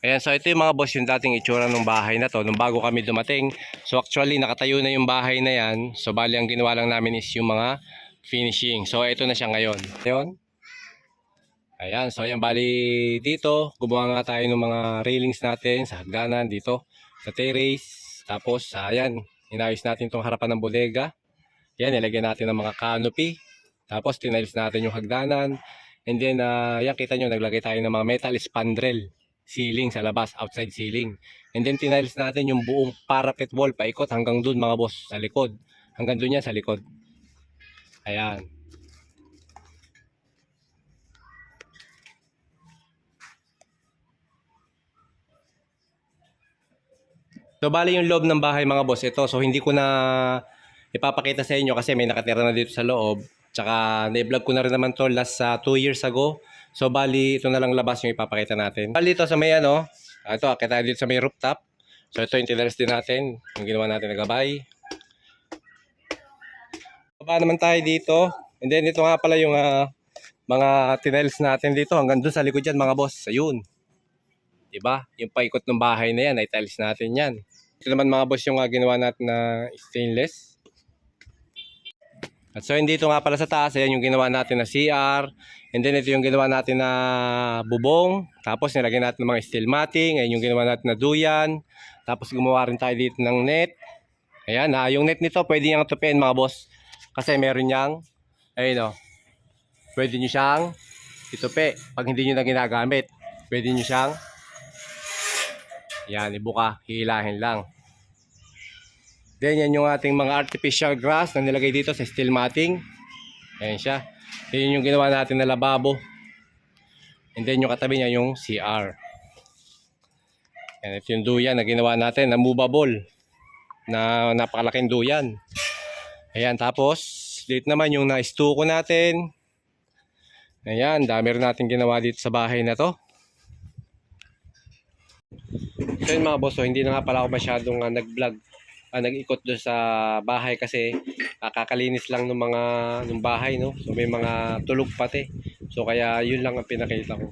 Ayan, so ito yung mga boss yung dating itsura ng bahay na to nung bago kami dumating. So actually nakatayo na yung bahay na yan. So bali ang ginawa lang namin is yung mga finishing. So ito na siya ngayon. Ngayon. Ayan, so ayan bali dito, gumawa nga tayo ng mga railings natin sa hagdanan dito sa terrace. Tapos ayan, inayos natin tong harapan ng bodega. Yan, nilagyan natin ng mga canopy. Tapos tinalis natin yung hagdanan. And then, ah, yan kita nyo, naglagay tayo ng mga metal spandrel ceiling sa labas, outside ceiling. And then tiniles natin yung buong parapet wall paikot hanggang dun mga boss sa likod. Hanggang dun yan sa likod. Ayan. So bali yung loob ng bahay mga boss ito. So hindi ko na ipapakita sa inyo kasi may nakatira na dito sa loob. Tsaka na-vlog ko na rin naman to last sa 2 years ago. So bali ito na lang labas yung ipapakita natin. Bali ito sa may ano, ah, ito kita dito sa may rooftop. So ito yung tiners din natin, yung ginawa natin na gabay. Baba naman tayo dito. And then ito nga pala yung ah, mga tiles natin dito hanggang doon sa likod yan mga boss. Ayun. Diba? Yung paikot ng bahay na yan ay tiles natin yan. Ito naman mga boss yung ah, ginawa natin na stainless. At so hindi ito nga pala sa taas, ayan yung ginawa natin na CR. And then ito yung ginawa natin na bubong. Tapos nilagyan natin ng mga steel matting. Ayan yung ginawa natin na duyan. Tapos gumawa rin tayo dito ng net. Ayan, ah, yung net nito pwede niyang tupin mga boss. Kasi meron niyang, ayun o. Pwede niyo siyang itupi. Pag hindi niyo na ginagamit, pwede niyo siyang, yan, ibuka, hihilahin lang. Then yan yung ating mga artificial grass na nilagay dito sa steel matting. Ayan siya. Yan yung ginawa natin na lababo. And then yung katabi niya yung CR. Yan ito yung duyan na ginawa natin na movable. Na napakalaking duyan. Ayan tapos dito naman yung na-stuko natin. Ayan, dami rin natin ginawa dito sa bahay na to. So yun mga boss, so, hindi na nga pala ako masyadong uh, nag-vlog ah, nag-ikot doon sa bahay kasi ah, kakalinis lang ng mga ng bahay no. So may mga tulog pati. So kaya yun lang ang pinakita ko.